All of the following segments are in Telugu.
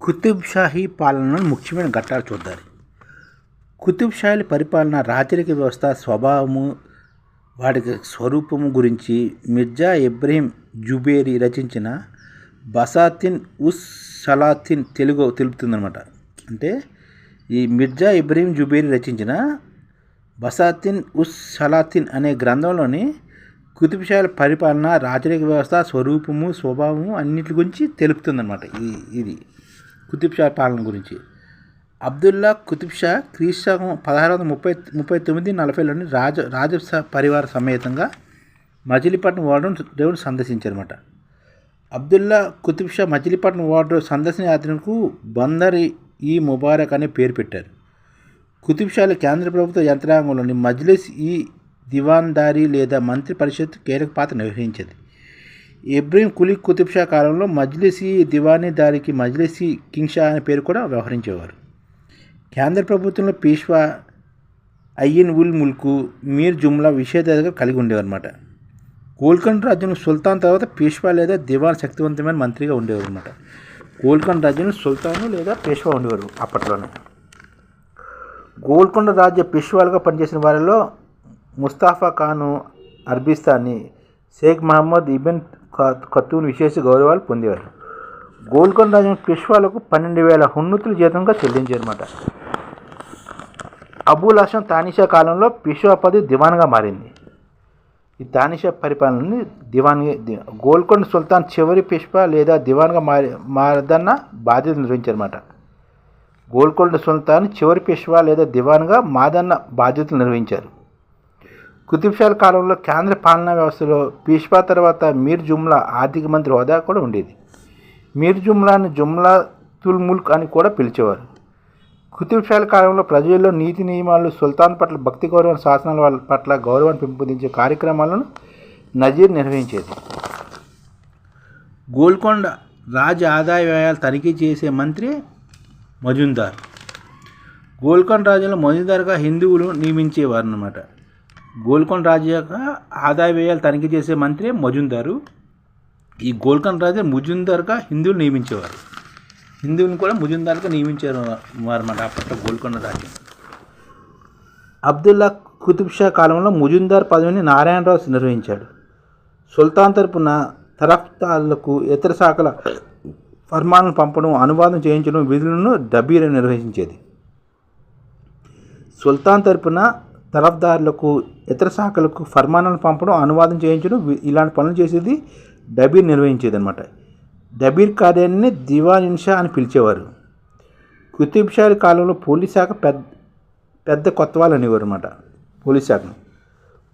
కుతుబ్ షాహీ పాలనలో ముఖ్యమైన ఘట్టాలు చూద్దాం. కుతుబ్షాహీల పరిపాలన రాచరిక వ్యవస్థ స్వభావము వాటికి స్వరూపము గురించి మిర్జా ఇబ్రహీం జుబేరి రచించిన బసాతిన్ ఉస్ సలాతిన్ తెలుగు తెలుపుతుందనమాట అంటే ఈ మిర్జా ఇబ్రహీం జుబేరి రచించిన బసాతిన్ ఉస్ సలాతిన్ అనే గ్రంథంలోని కుతుబ్షాహీల పరిపాలన రాచరిక వ్యవస్థ స్వరూపము స్వభావము అన్నిటి గురించి తెలుపుతుందన్నమాట ఈ ఇది. కుతుబ్ షా పాలన గురించి. అబ్దుల్లా కుతుబ్ షా క్రీస్తు పదహారు వందల ముప్పై ముప్పై తొమ్మిది నలభైలోని రాజ రాజ పరివార సమేతంగా మజిలీపట్నం వార్డును దేవుడు సందర్శించారన్నమాట. అబ్దుల్లా కుతుబ్ షా మచిలీపట్నం వార్డు సందర్శన యాత్రకు బందర్ ఈ ముబారక్ అనే పేరు పెట్టారు. కుతుబ్ షాలు కేంద్ర ప్రభుత్వ యంత్రాంగంలోని మజ్లిస్ ఈ దివాన్దారీ లేదా మంత్రి పరిషత్ కీలక పాత్ర నిర్వహించేది. ఇబ్రహీం కులీ కుతుబ్షా కాలంలో మజ్లిసీ దివానీదారికి మజ్లిసీ కింగ్ షా అనే పేరు కూడా వ్యవహరించేవారు. కేంద్ర ప్రభుత్వంలో పీష్వా అయ్యన్ ఉల్ ముల్కు మీర్ జుమ్లా విషేదాలుగా కలిగి ఉండేవన్నమాట గోల్కొండ రాజ్యం సుల్తాన్ తర్వాత పీష్వా లేదా దివాన్ శక్తివంతమైన మంత్రిగా ఉండేవారు అనమాట గోల్కొండ రాజ్యంలో సుల్తాను లేదా పేష్వా ఉండేవారు అప్పట్లోనే. గోల్కొండ రాజ్య పేష్వాలుగా పనిచేసిన వారిలో ముస్తాఫా ఖాను అర్బిస్తాన్ని షేక్ మహమ్మద్ ఇబెన్ ఖతూన్ విశేష గౌరవాలు పొందేవారు. గోల్కొండ రాజ్యం పిష్వాలకు పన్నెండు వేల హున్నతుల జీతంగా చెల్లించారన్నమాట. అబుల్ హసన్ తానిషా కాలంలో పిష్వా పదవి దివాన్గా మారింది. ఈ తానిషా పరిపాలనని దివాన్ గోల్కొండ సుల్తాన్ చివరి పేష్వా లేదా దివాన్గా మారి మారదన్న బాధ్యత నిర్వహించారన్నమాట. గోల్కొండ సుల్తాన్ చివరి పేష్వా లేదా దివాన్గా మాదన్న బాధ్యతలు నిర్వహించారు. కుతుబ్షాల కాలంలో కేంద్ర పాలనా వ్యవస్థలో పీష్వా తర్వాత మీర్ జుమ్లా ఆర్థిక మంత్రి హోదా కూడా ఉండేది. మీర్ జుమ్లాను జుమ్లా తుల్ ముల్క్ అని కూడా పిలిచేవారు. కుతుబ్షాల కాలంలో ప్రజల్లో నీతి నియమాలు సుల్తాన్ పట్ల భక్తి గౌరవ శాసనాల వాళ్ళ పట్ల గౌరవాన్ని పెంపొందించే కార్యక్రమాలను నజీర్ నిర్వహించేది. గోల్కొండ రాజ్య ఆదాయ వ్యయాలు తనిఖీ చేసే మంత్రి మజుందార్. గోల్కొండ రాజులో మజుందార్గా హిందువులు నియమించేవారు అన్నమాట గోల్కొండ రాజు యొక్క ఆదాయ వ్యయాలు తనిఖీ చేసే మంత్రి మజుందారు. ఈ గోల్కొండ రాజు ముజుందార్గా హిందువులు నియమించేవారు. హిందువులను కూడా ముజుందార్గా నియమించారు వారన్నమాట అప్పట్లో గోల్కొండ రాజ్యం అబ్దుల్లా కుతుబ్ షా కాలంలో ముజుందార్ పదవిని నారాయణరావు నిర్వహించాడు. సుల్తాన్ తరపున తరఫ్తార్లకు ఇతర శాఖల ఫర్మాలను పంపడం అనువాదం చేయించడం విధులను డబీర నిర్వహించేది. సుల్తాన్ తరపున తరఫ్దారులకు ఇతర శాఖలకు ఫర్మానాలను పంపడం అనువాదం చేయించడం ఇలాంటి పనులు చేసేది డబీర్ నిర్వహించేది అనమాట డబీర్ కార్యాన్ని దివాన్ ఇన్షా అని పిలిచేవారు. కుతుబ్ కాలంలో పోలీస్ శాఖ పెద్ద పెద్ద కొత్త వాళ్ళు అనేవారు అనమాట పోలీస్ శాఖను.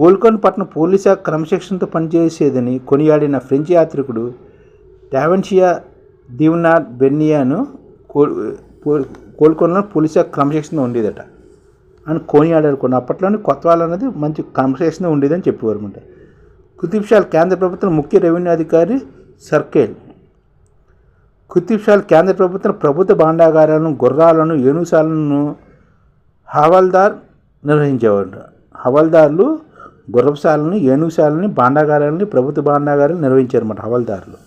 గోల్కొండ పట్టణం పోలీస్ శాఖ క్రమశిక్షణతో పనిచేసేదని కొనియాడిన ఫ్రెంచ్ యాత్రికుడు టావెన్షియా దివ్నాడ్ బెన్నియాను కోల్కొండలో పోలీస్ శాఖ క్రమశిక్షణ ఉండేదట. అని కోనియాడారు కొన్ని అప్పట్లోనే కొత్తవాళ్ళు అనేది మంచి క్రమశిక్షణ ఉండేదని చెప్పేవారు అనమాట కుతుబ్షాల్ కేంద్ర ప్రభుత్వం ముఖ్య రెవెన్యూ అధికారి సర్కేల్. కుతుబ్షాల్ కేంద్ర ప్రభుత్వం ప్రభుత్వ భాండాగారాలను గుర్రాలను ఏనుసాలను హవాల్దార్ నిర్వహించేవారు. హవాల్దార్లు గుర్రపుశాలని ఏనుగుశాలని భాండాగారాలని ప్రభుత్వ భాండాగారాలు నిర్వహించారన్నమాట హవాల్దారులు.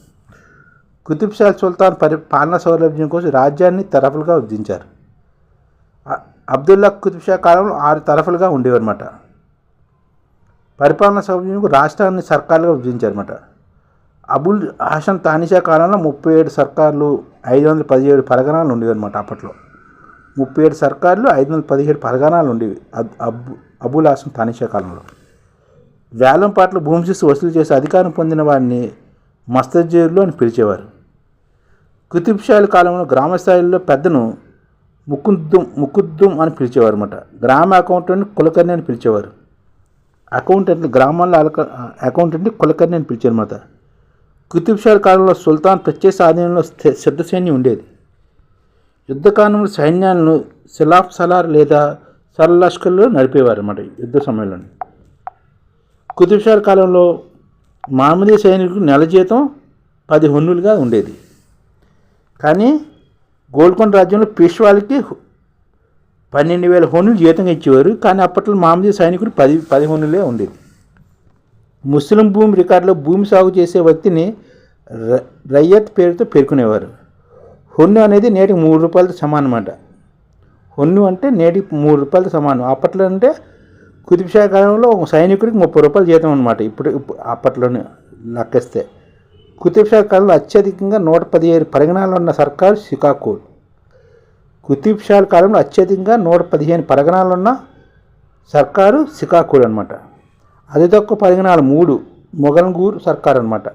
కుతుబ్షా సుల్తాన్ పరి పాలనా సౌలభ్యం కోసం రాజ్యాన్ని తరఫులుగా విభజించారు. అబ్దుల్లా కుతుబ్షా కాలంలో ఆరు తరఫులుగా ఉండేవన్నమాట పరిపాలనా సౌలభ్యం రాష్ట్రాన్ని సర్కార్లుగా విభజించారన్నమాట. అబుల్ హాషన్ తానిషా కాలంలో ముప్పై ఏడు సర్కార్లు ఐదు వందల పదిహేడు పరగణాలు ఉండేవన్నమాట అప్పట్లో. ముప్పై ఏడు సర్కార్లు ఐదు వందల పదిహేడు పరగణాలు ఉండేవి అబ్ అబుల్ హాసన్ తానిషా కాలంలో. వేలం పాటలు భూమి శిస్తు వసూలు చేసి అధికారం పొందిన వారిని మస్తజీర్లు అని పిలిచేవారు. కుతుబ్షాల కాలంలో గ్రామ స్థాయిలో పెద్దను ముకుద్దుం ముకుద్దుం అని పిలిచేవారు అనమాట గ్రామ అకౌంటెంట్ కులకర్ణి అని పిలిచేవారు. అకౌంటెంట్ గ్రామాల్లో అకౌంటెంట్ కులకర్ణి అని పిలిచారు అనమాట కుతుబ్షాల కాలంలో సుల్తాన్ ప్రత్యేక ఆధీనంలో సిద్ధ సైన్యం ఉండేది. యుద్ధకాలంలో సైన్యాలను సిలాఫ్ సలార్ లేదా సర్ నడిపేవారు అనమాట యుద్ధ సమయంలో కుతుబ్షార్ కాలంలో మామూలు సైనికులకు నెల జీతం పది హన్నులుగా ఉండేది. కానీ గోల్కొండ రాజ్యంలో పేష్వాలకి పన్నెండు వేల హోనులు జీతంగా ఇచ్చేవారు కానీ అప్పట్లో మామూలు సైనికుడు పది పది హోనులే ఉండేది. ముస్లిం భూమి రికార్డులో భూమి సాగు చేసే వ్యక్తిని రయ్యత్ పేరుతో పేర్కొనేవారు. హొన్ను అనేది నేటికి మూడు రూపాయలతో సమానం హొన్ను అంటే నేటికి మూడు రూపాయలతో సమానం. అప్పట్లో అంటే కుతుబ్షా కాలంలో ఒక సైనికుడికి ముప్పై రూపాయలు జీతం అనమాట ఇప్పుడు అప్పట్లోనే లెక్కేస్తే. కుతుబ్షా కాలంలో అత్యధికంగా నూట పదిహేను పరిగణాలు ఉన్న సర్కారు సికాకోల్ కుతుబ్షా కాలంలో అత్యధికంగా నూట పదిహేను పరిగణాలు ఉన్న సర్కారు సికాకుల్ అనమాట అతి తక్కువ పరిగణాలు మూడు మొగల్గూర్ సర్కార్ అనమాట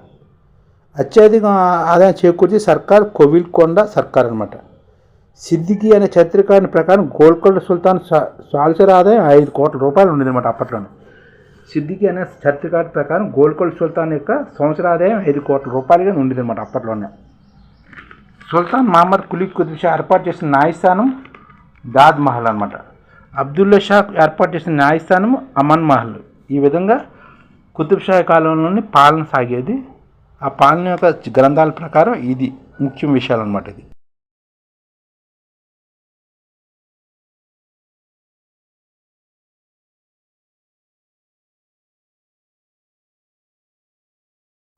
అత్యధిక ఆదాయం చేకూర్చి సర్కార్ కోవిల్కొండ సర్కార్ అనమాట సిద్దికి అనే చరిత్రకారుని ప్రకారం గోల్కొండ సుల్తాన్ సా- సాల్సర్ ఆదాయం ఐదు కోట్ల రూపాయలు ఉండేది అనమాట అప్పట్లోనే. సిద్దికి అనే చరిత్రకారు ప్రకారం గోల్కొండ సుల్తాన్ యొక్క సంవత్సర ఆదాయం ఐదు కోట్ల రూపాయలుగా ఉండేది అనమాట అప్పట్లోనే. సుల్తాన్ మహమ్మద్ కులీ కుతుబ్ షా ఏర్పాటు చేసిన న్యాయస్థానం దాద్ మహల్ అనమాట అబ్దుల్లా షా ఏర్పాటు చేసిన న్యాయస్థానం అమన్ మహల్. ఈ విధంగా కుతుబ్ షా కాలంలోని పాలన సాగేది. ఆ పాలన యొక్క గ్రంథాల ప్రకారం ఇది ముఖ్యం విషయాలు అనమాట ఇది.